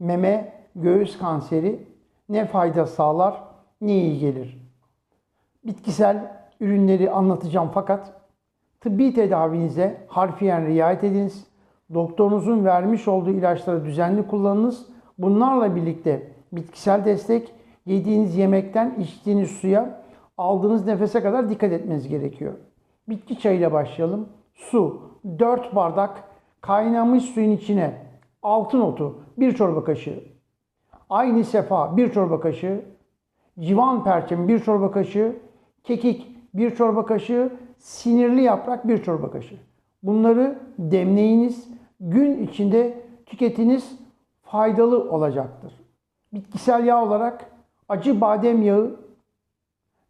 meme, göğüs kanseri ne fayda sağlar, ne iyi gelir. Bitkisel ürünleri anlatacağım fakat tıbbi tedavinize harfiyen riayet ediniz. Doktorunuzun vermiş olduğu ilaçları düzenli kullanınız. Bunlarla birlikte bitkisel destek, yediğiniz yemekten içtiğiniz suya, aldığınız nefese kadar dikkat etmeniz gerekiyor. Bitki çayıyla başlayalım. Su, 4 bardak kaynamış suyun içine altın otu, 1 çorba kaşığı, aynı sefa 1 çorba kaşığı, civan perçemi 1 çorba kaşığı, kekik 1 çorba kaşığı, sinirli yaprak 1 çorba kaşığı. Bunları demleyiniz, gün içinde tüketiniz faydalı olacaktır. Bitkisel yağ olarak acı badem yağı,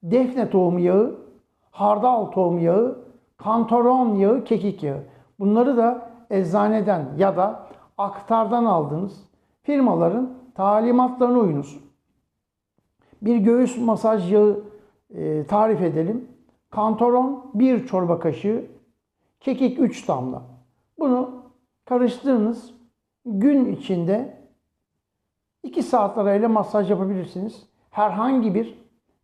defne tohumu yağı, hardal tohumu yağı, kantaron yağı, kekik yağı. Bunları da eczaneden ya da aktardan aldığınız firmaların talimatlarına uyunuz. Bir göğüs masaj yağı e, tarif edelim. Kantaron 1 çorba kaşığı, kekik 3 damla. Bunu karıştırınız. Gün içinde 2 saat arayla masaj yapabilirsiniz. Herhangi bir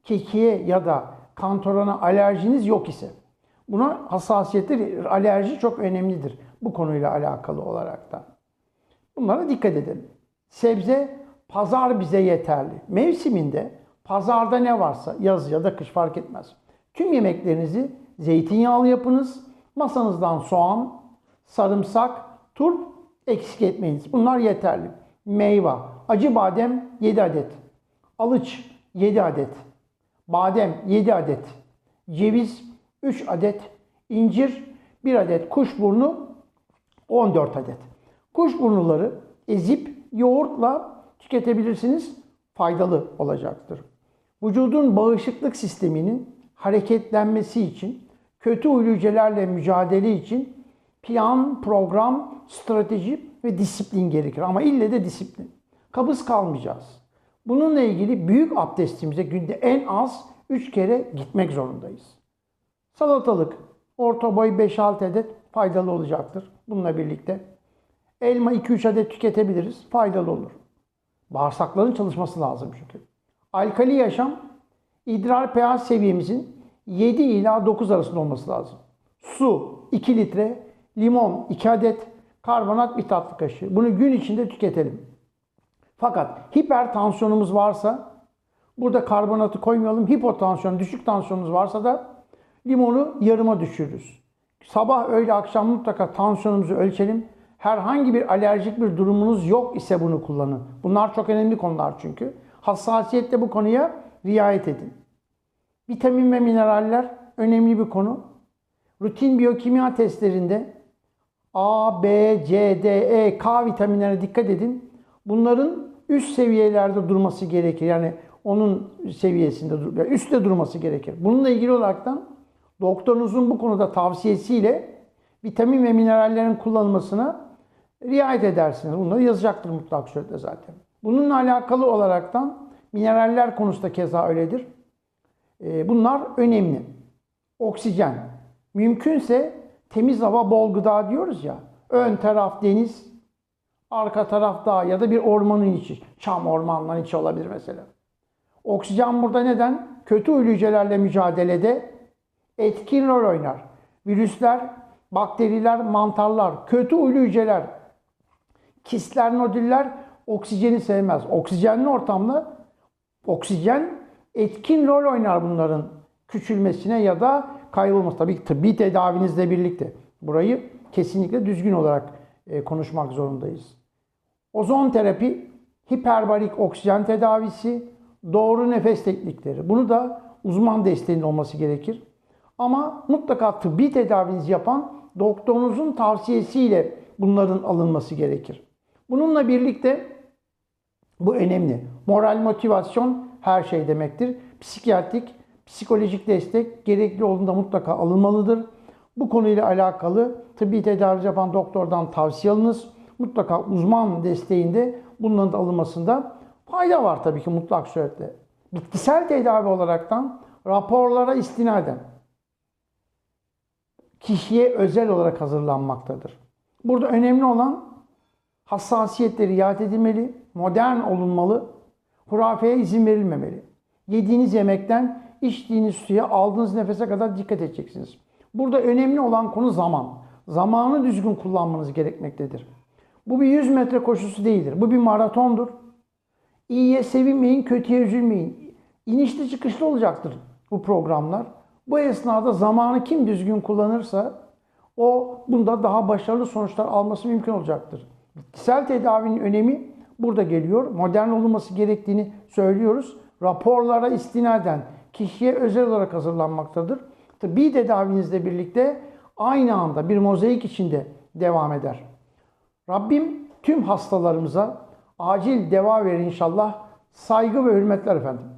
kekiğe ya da kantorona alerjiniz yok ise. Buna hassasiyettir, alerji çok önemlidir bu konuyla alakalı olarak da. Bunlara dikkat edelim. Sebze, pazar bize yeterli. Mevsiminde pazarda ne varsa yaz ya da kış fark etmez. Tüm yemeklerinizi zeytinyağlı yapınız. Masanızdan soğan, sarımsak, turp eksik etmeyiniz. Bunlar yeterli. Meyve, acı badem 7 adet. Alıç 7 adet. Badem 7 adet. Ceviz 3 adet. incir 1 adet. Kuşburnu 14 adet. Kuşburnuları ezip yoğurtla tüketebilirsiniz. Faydalı olacaktır. Vücudun bağışıklık sisteminin hareketlenmesi için, kötü huylu hücrelerle mücadele için plan, program, strateji ve disiplin gerekir. Ama ille de disiplin. Kabız kalmayacağız. Bununla ilgili büyük abdestimize günde en az 3 kere gitmek zorundayız. Salatalık, orta boy 5-6 adet faydalı olacaktır bununla birlikte. Elma 2-3 adet tüketebiliriz, faydalı olur. Bağırsakların çalışması lazım çünkü. Alkali yaşam, idrar pH seviyemizin 7 ila 9 arasında olması lazım. Su 2 litre, limon 2 adet, karbonat bir tatlı kaşığı. Bunu gün içinde tüketelim. Fakat hipertansiyonumuz varsa burada karbonatı koymayalım. Hipotansiyon, düşük tansiyonumuz varsa da limonu yarıma düşürürüz. Sabah, öğle, akşam mutlaka tansiyonumuzu ölçelim. Herhangi bir alerjik bir durumunuz yok ise bunu kullanın. Bunlar çok önemli konular çünkü. Hassasiyetle bu konuya riayet edin. Vitamin ve mineraller önemli bir konu. Rutin biyokimya testlerinde A, B, C, D, E, K vitaminlerine dikkat edin. Bunların üst seviyelerde durması gerekir. Yani onun seviyesinde, dur- üstte durması gerekir. Bununla ilgili olaraktan doktorunuzun bu konuda tavsiyesiyle vitamin ve minerallerin kullanılmasına riayet edersiniz. Bunları yazacaktır mutlak suretle zaten. Bununla alakalı olaraktan mineraller konusunda keza öyledir. Ee, Bunlar önemli. Oksijen. Mümkünse temiz hava, bol gıda diyoruz ya. Ön taraf deniz, arka taraf dağ ya da bir ormanın içi. Çam ormanların içi olabilir mesela. Oksijen burada neden? Kötü huylu hücrelerle mücadelede etkin rol oynar. Virüsler, bakteriler, mantarlar, kötü huylu hücreler, kistler, nodüller oksijeni sevmez. Oksijenli ortamda oksijen etkin rol oynar bunların küçülmesine ya da kaybolması. Tabii tıbbi tedavinizle birlikte. Burayı kesinlikle düzgün olarak e, konuşmak zorundayız. Ozon terapi, hiperbarik oksijen tedavisi, doğru nefes teknikleri. Bunu da uzman desteğinin olması gerekir. Ama mutlaka tıbbi tedavinizi yapan doktorunuzun tavsiyesiyle bunların alınması gerekir. Bununla birlikte bu önemli. Moral motivasyon her şey demektir. Psikiyatrik, psikolojik destek gerekli olduğunda mutlaka alınmalıdır. Bu konuyla alakalı tıbbi tedavi yapan doktordan tavsiye alınız. Mutlaka uzman desteğinde bunların da alınmasında fayda var tabii ki mutlak suretle. Bitkisel tedavi olaraktan raporlara istinaden kişiye özel olarak hazırlanmaktadır. Burada önemli olan hassasiyetle riayet edilmeli. modern olunmalı, hurafeye izin verilmemeli. Yediğiniz yemekten içtiğiniz suya aldığınız nefese kadar dikkat edeceksiniz. Burada önemli olan konu zaman. Zamanı düzgün kullanmanız gerekmektedir. Bu bir 100 metre koşusu değildir. Bu bir maratondur. İyiye sevinmeyin, kötüye üzülmeyin. İnişli çıkışlı olacaktır bu programlar. Bu esnada zamanı kim düzgün kullanırsa o bunda daha başarılı sonuçlar alması mümkün olacaktır. Bitkisel tedavinin önemi burada geliyor. Modern olunması gerektiğini söylüyoruz. Raporlara istinaden kişiye özel olarak hazırlanmaktadır. Tıbbi tedavinizle birlikte aynı anda bir mozaik içinde devam eder. Rabbim tüm hastalarımıza acil deva verir inşallah. Saygı ve hürmetler efendim.